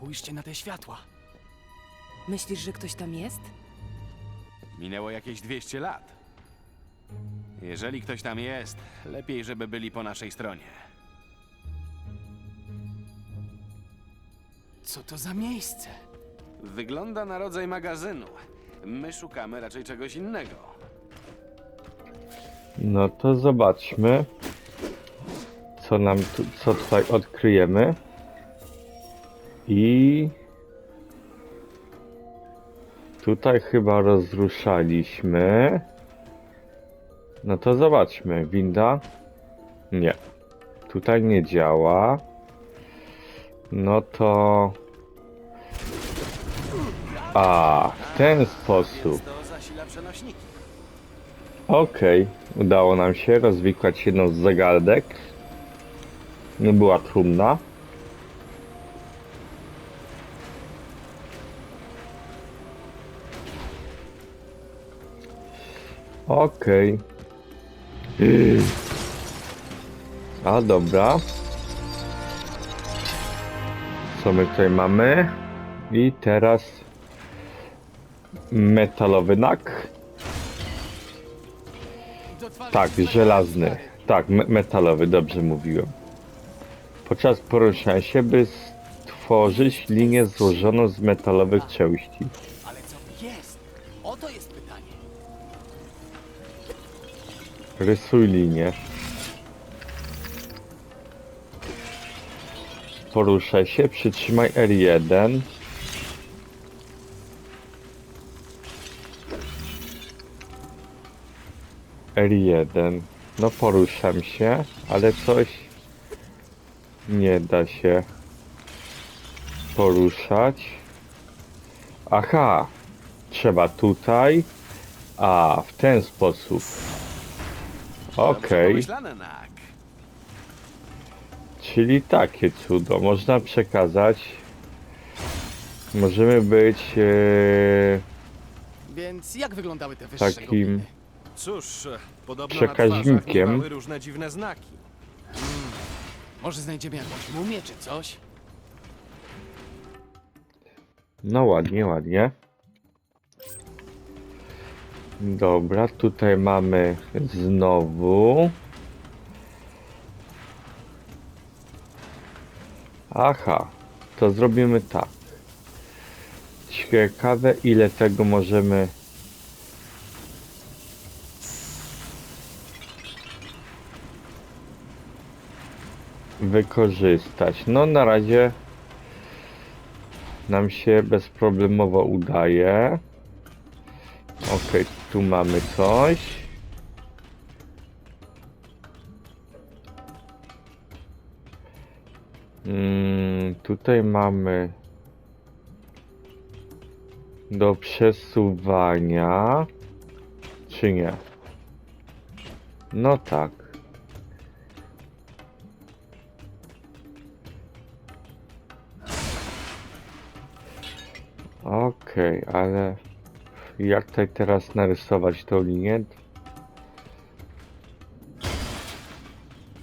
Spójrzcie na te światła. Myślisz, że ktoś tam jest? Minęło jakieś 200 lat. Jeżeli ktoś tam jest, lepiej, żeby byli po naszej stronie. Co to za miejsce? Wygląda na rodzaj magazynu. My szukamy raczej czegoś innego. No to zobaczmy, co nam tu, co tutaj odkryjemy. I tutaj chyba rozruszaliśmy. No to zobaczmy, winda? Nie. Tutaj nie działa. No to... A, w ten sposób. Okej, udało nam się rozwikłać jedną z. Nie była trudna. Okej. A dobra. Co my tutaj mamy? I teraz metalowy nak. Tak, żelazny. Tak, me metalowy, dobrze mówiłem. Podczas poruszania się, by stworzyć linię złożoną z metalowych części. Rysuj linię. Poruszaj się, przytrzymaj R1. R1. No poruszam się, ale coś nie da się poruszać. Aha, trzeba tutaj, a w ten sposób. Okej, pomyślane, Nak. czyli takie cudo. Można przekazać. Możemy być e, Więc jak wyglądały te wyższe takim. gobliny? Cóż, e, podobno Przekaźnikiem. na twarzach różne dziwne znaki. Może znajdziemy jakąś mumię czy coś? No ładnie, ładnie. Dobra, tutaj mamy znowu. Aha, to zrobimy tak. Ciekawe ile tego możemy wykorzystać. No na razie nam się bezproblemowo udaje. Ok, tu mamy coś. Mm, tutaj mamy do przesuwania. Czy nie? No tak. Okej, ale jak tutaj teraz narysować tą linię?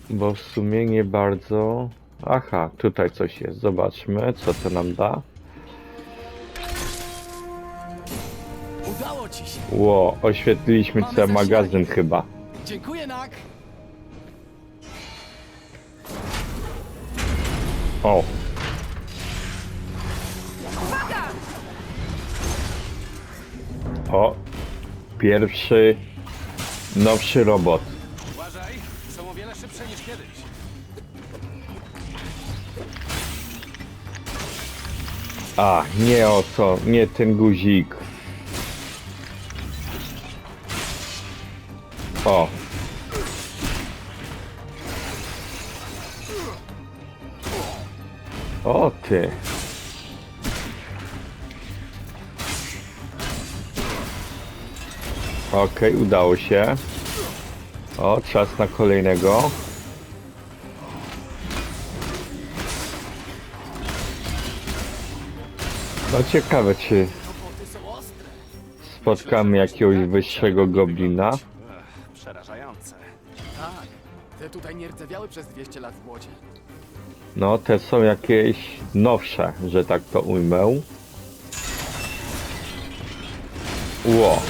Bo w sumie nie bardzo... Aha, tutaj coś jest. Zobaczmy, co to nam da. Udało ci się! Ło, oświetliliśmy Mamy cały zasilanie. magazyn chyba. Dziękuję, Nak! O! O! Pierwszy, nowszy robot. Uważaj, są o wiele szybsze niż kiedyś. A, nie o to, nie ten guzik. O. O ty. Okej, udało się. O, czas na kolejnego. No ciekawe, czy spotkamy jakiegoś wyższego goblina. Przerażające. Tak, te tutaj nie rdzewiały przez 200 lat w błocie. No, te są jakieś nowsze, że tak to ujmę. Ło.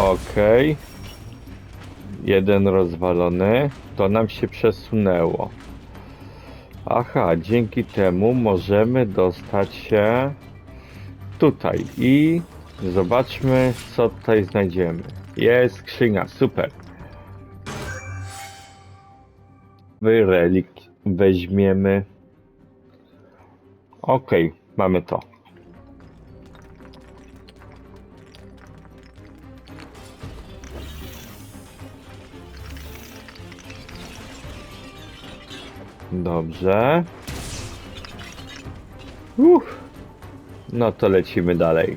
Okej. Jeden rozwalony. To nam się przesunęło. Aha, dzięki temu możemy dostać się tutaj i zobaczmy co tutaj znajdziemy. Jest skrzynia, super. Wy relik weźmiemy. Okej, mamy to. Dobrze. Uff. No to lecimy dalej.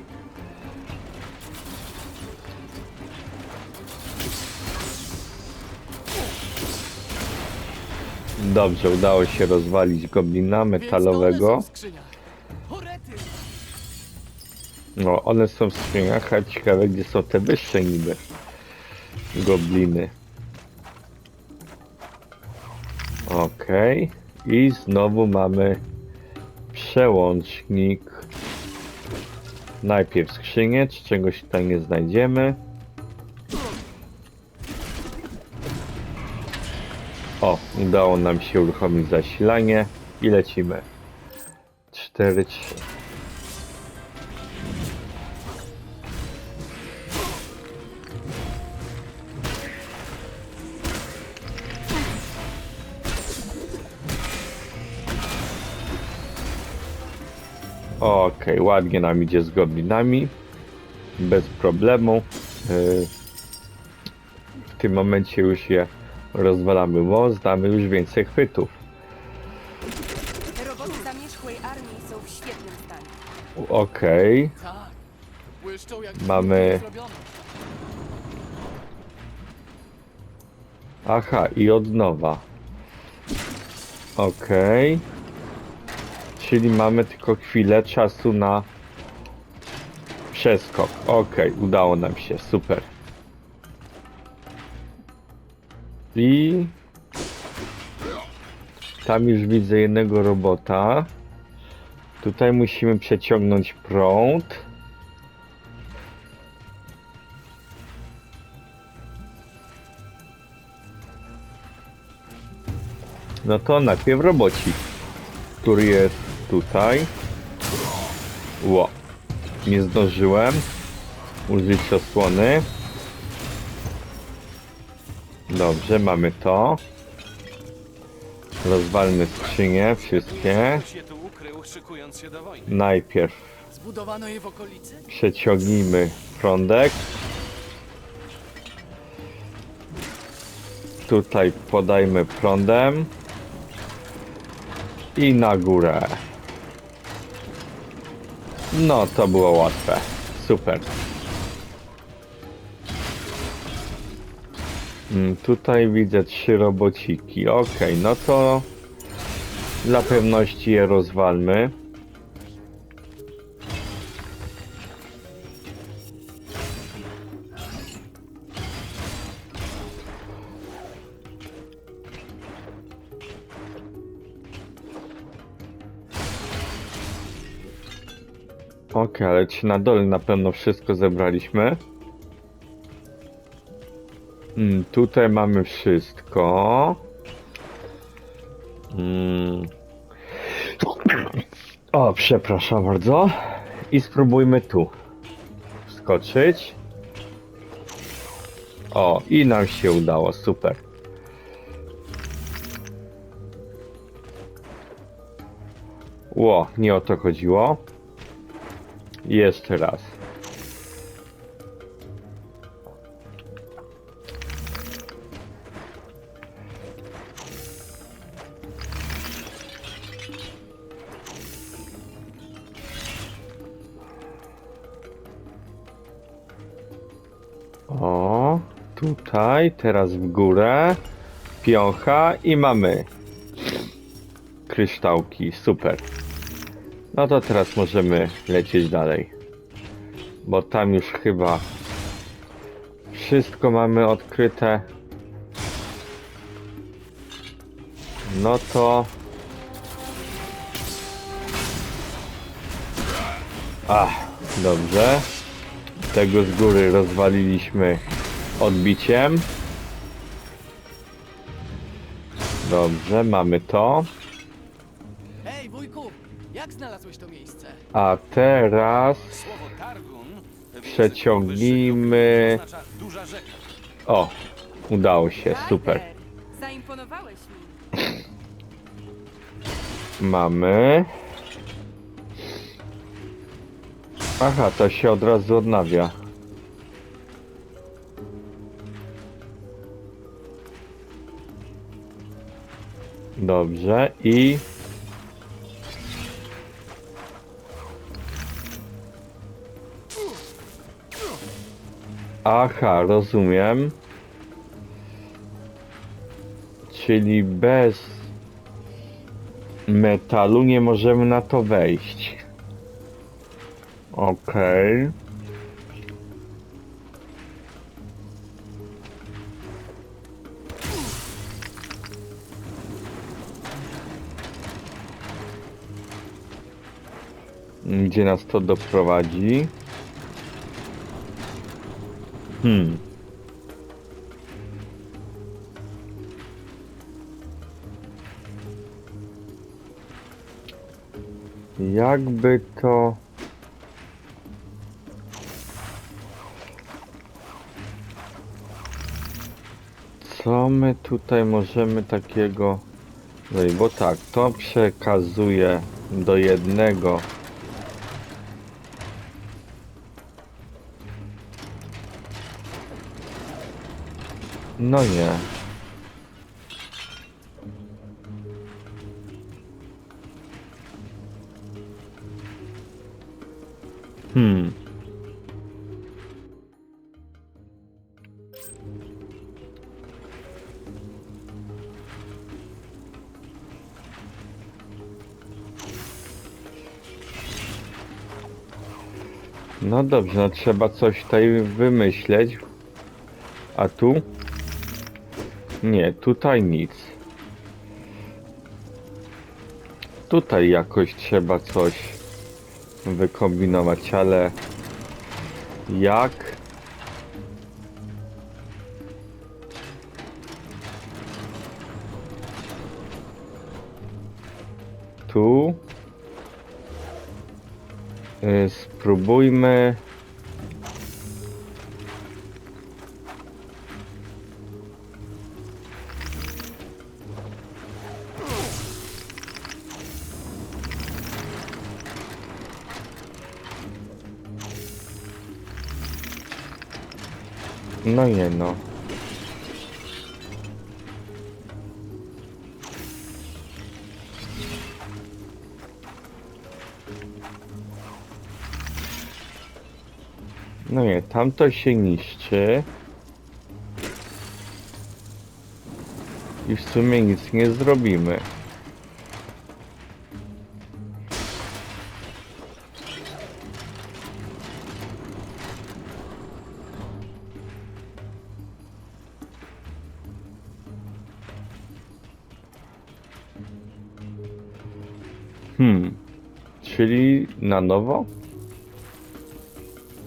Dobrze, udało się rozwalić goblina metalowego. No, one są w skrzyniach, a ciekawe gdzie są te wyższe niby. Gobliny. Okej. I znowu mamy przełącznik. Najpierw skrzynię, czy czegoś tutaj nie znajdziemy. O, udało nam się uruchomić zasilanie i lecimy. 4, 3. Okej, ładnie nam idzie z goblinami. Bez problemu. Yy, W tym momencie już je rozwalamy, bo znamy już więcej chwytów. Roboty zamierzchłej armii są w świetnym stanie. Okej, jak Mamy- aha, i od nowa. Okej. Czyli mamy tylko chwilę czasu na przeskok. Okej, udało nam się, super. I tam już widzę jednego robota. Tutaj musimy przeciągnąć prąd. No to najpierw robocik, który jest tutaj. Ło, nie zdążyłem użyć osłony. Dobrze, mamy to. Rozwalmy skrzynie, wszystkie. Kto się tu ukrył, szykując się do wojny? Najpierw Zbudowano je w okolicy? przeciągnijmy prądek. Tutaj podajmy prądem. I na górę. No, to było łatwe. Super. Mm, Tutaj widzę trzy robociki. Ok, no to dla pewności je rozwalmy. Ale czy na dole na pewno wszystko zebraliśmy? Mm, tutaj mamy wszystko. Mm. O, przepraszam bardzo. I spróbujmy tu wskoczyć. O, i nam się udało, super. Ło, nie o to chodziło. Jeszcze raz. O, tutaj, teraz w górę. Piącha i mamy kryształki, super. No to teraz możemy lecieć dalej. Bo tam już chyba wszystko mamy odkryte. No to... Ach, dobrze. Tego z góry rozwaliliśmy odbiciem. Dobrze, mamy to. Znalazłeś to miejsce? A teraz... Słowo Targun w języku Przeciągnijmy- wyższych oznacza duża rzeka. O, udało się, super. Zaimponowałeś mi. Mamy. Aha, to się od razu odnawia. Dobrze i Aha, rozumiem. Czyli bez metalu nie możemy na to wejść. Okej. Gdzie nas to doprowadzi? Hmm. Jakby to... Co my tutaj możemy takiego... No i bo tak, to przekazuje do jednego No nie. Hmm. No dobrze, no trzeba coś tutaj wymyśleć. A tu? Nie, tutaj nic. Tutaj jakoś trzeba coś wykombinować, ale jak? Tu Y, spróbujmy No nie no. No nie, tamto się niszczy. I w sumie nic nie zrobimy. Na nowo?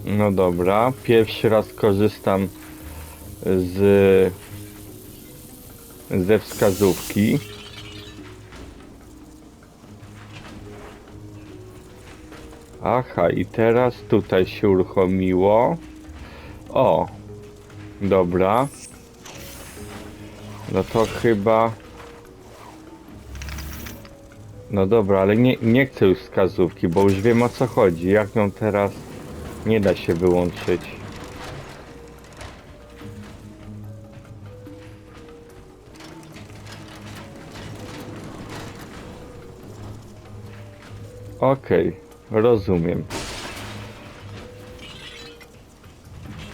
No dobra, pierwszy raz korzystam z ze wskazówki. Aha, i teraz tutaj się uruchomiło. O, dobra. No to chyba... No dobra, ale nie, nie chcę już wskazówki, bo już wiem o co chodzi. Jak ją teraz nie da się wyłączyć. Okej, rozumiem.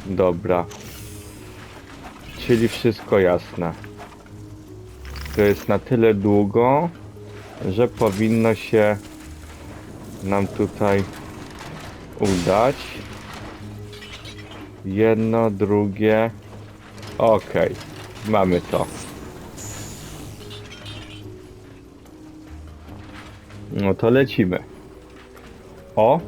Dobra. Czyli wszystko jasne. To jest na tyle długo, że powinno się nam tutaj udać. Jedno, drugie. Okej, mamy to. No to lecimy. O!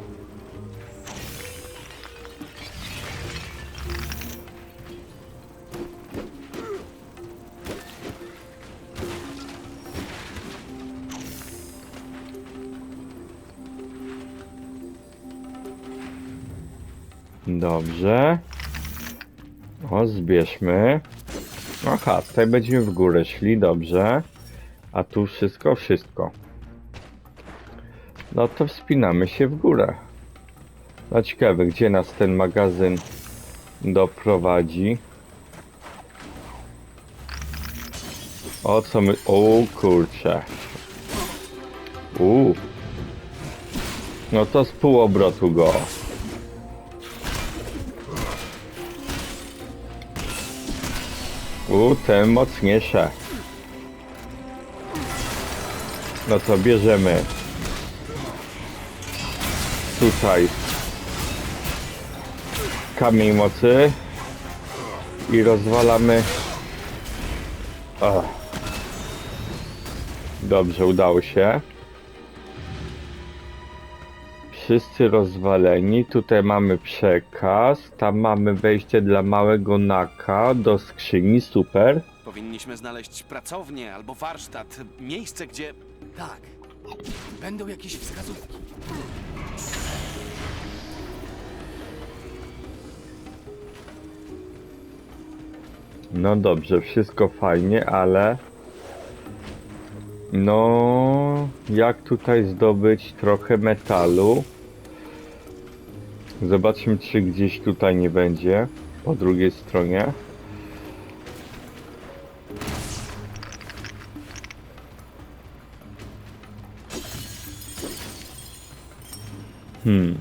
Dobrze. O, zbierzmy. Aha, tutaj będziemy w górę szli, dobrze. A tu wszystko, wszystko. No to wspinamy się w górę. No ciekawe, gdzie nas ten magazyn doprowadzi. O co my... O kurczę. Uuu. No to z pół obrotu go. U, te mocniejsze. No to bierzemy tutaj kamień mocy i rozwalamy. O. Dobrze, udało się. Wszyscy rozwaleni. Tutaj mamy przekaz. Tam mamy wejście dla małego naka do skrzyni. Super. Powinniśmy znaleźć pracownię albo warsztat, miejsce, gdzie... Tak. Będą jakieś wskazówki. No dobrze, wszystko fajnie, ale no jak tutaj zdobyć trochę metalu? Zobaczmy, czy gdzieś tutaj nie będzie po drugiej stronie. Hmm.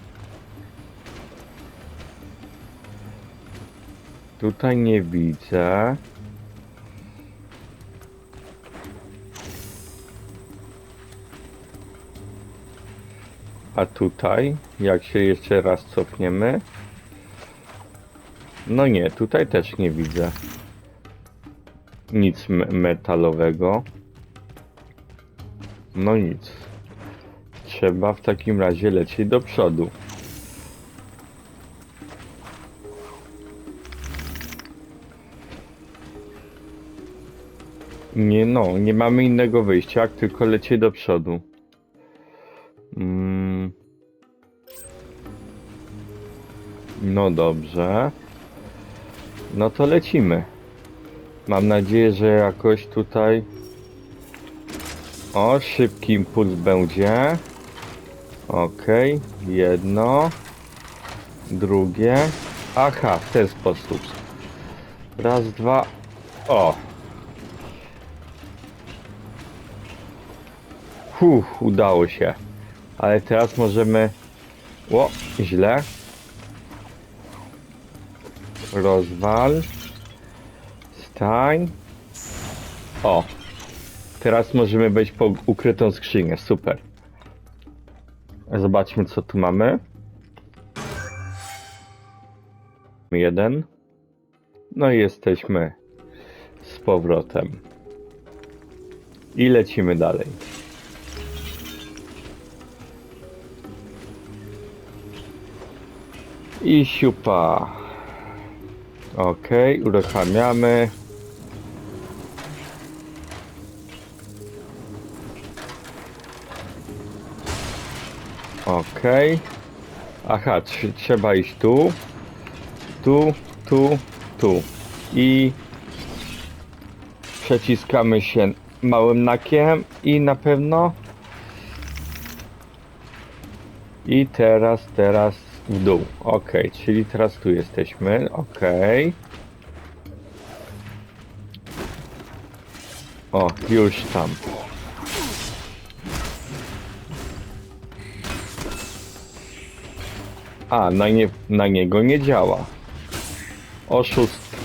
Tutaj nie widzę. A tutaj, jak się jeszcze raz cofniemy. No nie, tutaj też nie widzę. Nic me- metalowego. No nic. Trzeba w takim razie lecieć do przodu. Nie no, nie mamy innego wyjścia, jak tylko lecieć do przodu. No dobrze. No to lecimy. Mam nadzieję, że jakoś tutaj... O, szybki impuls będzie. Okej, jedno. Drugie. Aha, w ten sposób. Raz, dwa. O, Fuh, udało się. Ale teraz możemy... O, źle. Rozwal. Stań. O. Teraz możemy wejść po ukrytą skrzynię. Super. Zobaczmy, co tu mamy. Jeden. No i jesteśmy z powrotem. I lecimy dalej. I siupa. Ok, uruchamiamy. Ok. Aha, tr- trzeba iść tu. Tu, tu, tu. I przeciskamy się małym nakiem i na pewno i teraz, teraz w dół. Ok, czyli teraz tu jesteśmy. Ok. O, już tam. A, na, nie, na niego nie działa. Oszust.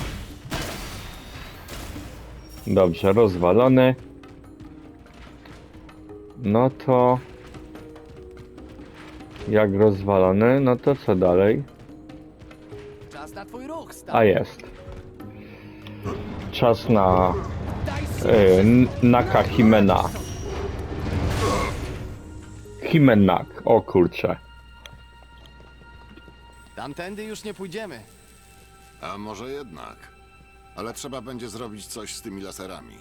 Dobrze, rozwalony. No to... Jak rozwalony, no to co dalej? Czas na twój ruch, A jest. czas na e, Naka Himena. Himenak, o kurcze. Tamtędy już nie pójdziemy. A może jednak? Ale trzeba będzie zrobić coś z tymi laserami.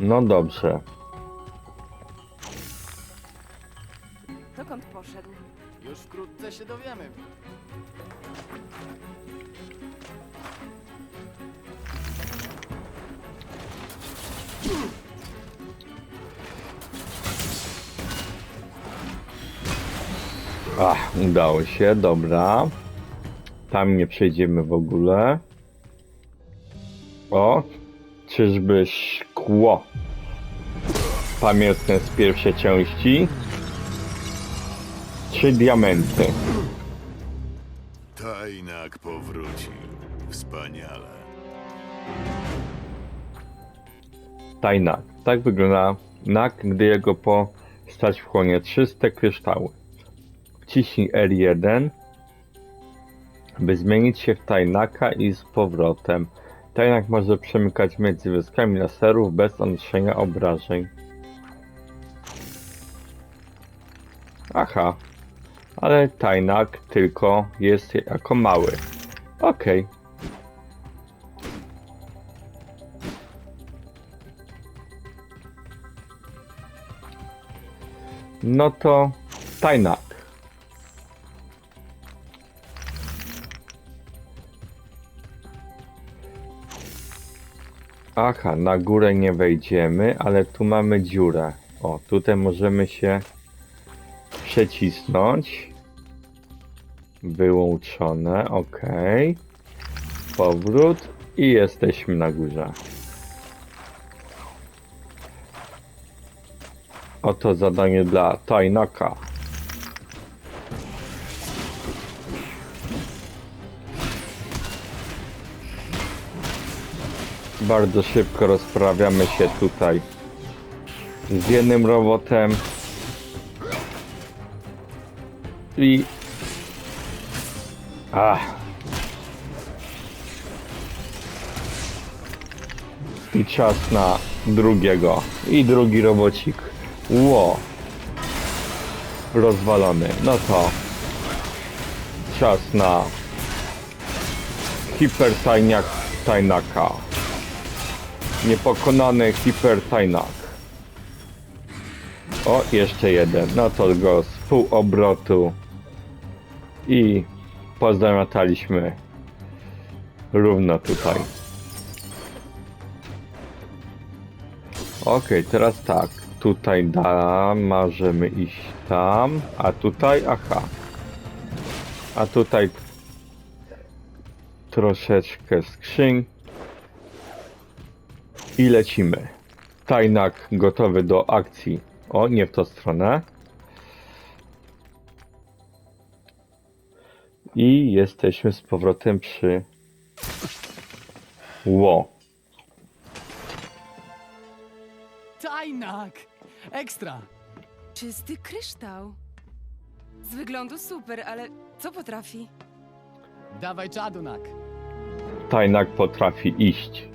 No dobrze. Dokąd poszedł? Już wkrótce się dowiemy. Ach, udało się, dobra. Tam nie przejdziemy w ogóle. O, czyżby szkło pamiętne z pierwszej części? Trzy diamenty. Tajnak powrócił. Wspaniale. Tajnak. Tak wygląda nak, gdy jego postać wchłonie 300 kryształy. Wciśnij R1, by zmienić się w Tajnaka i z powrotem. Tajnak może przemykać między wyskami laserów bez odnoszenia obrażeń. Aha, ale Tajnak tylko jest jako mały. Okej. No to Tajnak. Aha, na górę nie wejdziemy, ale tu mamy dziurę. O, tutaj możemy się przecisnąć. Wyłączone, ok. Powrót i jesteśmy na górze. Oto zadanie dla Tajnaka. Bardzo szybko rozprawiamy się tutaj z jednym robotem i Ach. I czas na drugiego. I drugi robocik. Ło. Rozwalony. No to czas na hipertajniak tajnaka. Niepokonany hipertajnak. O, jeszcze jeden. No to go z pół obrotu. I pozamiataliśmy równo tutaj. Okej, teraz tak. Tutaj da, możemy iść tam, a tutaj, aha. A tutaj troszeczkę skrzyń. I lecimy. Tajnak gotowy do akcji. O, nie w tą stronę. I jesteśmy z powrotem przy... Ło. Tajnak! Ekstra! Czysty kryształ. Z wyglądu super, ale co potrafi? Dawaj czadunak. Tajnak potrafi iść.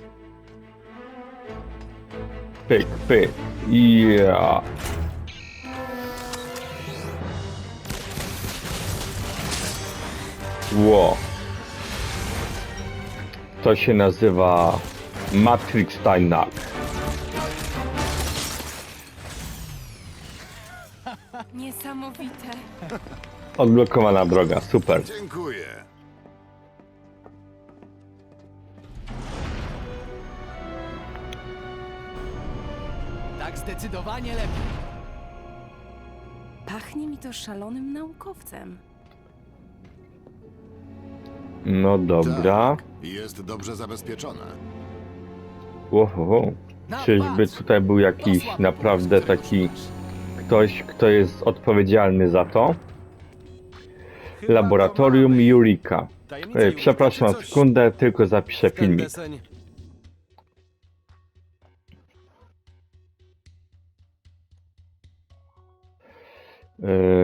Pyk, pyk. Ja. Ło. To się nazywa Matrix Tajnak. Niesamowite. Odblokowana droga, super. Dziękuję. Zdecydowanie lepiej. Pachnie mi to szalonym naukowcem. No dobra. Tak, jest dobrze zabezpieczone. Oho. No, Czyżby tutaj był jakiś naprawdę taki ktoś, kto jest odpowiedzialny za to? Laboratorium E, Eureka Przepraszam na sekundę, tylko zapiszę filmik. E,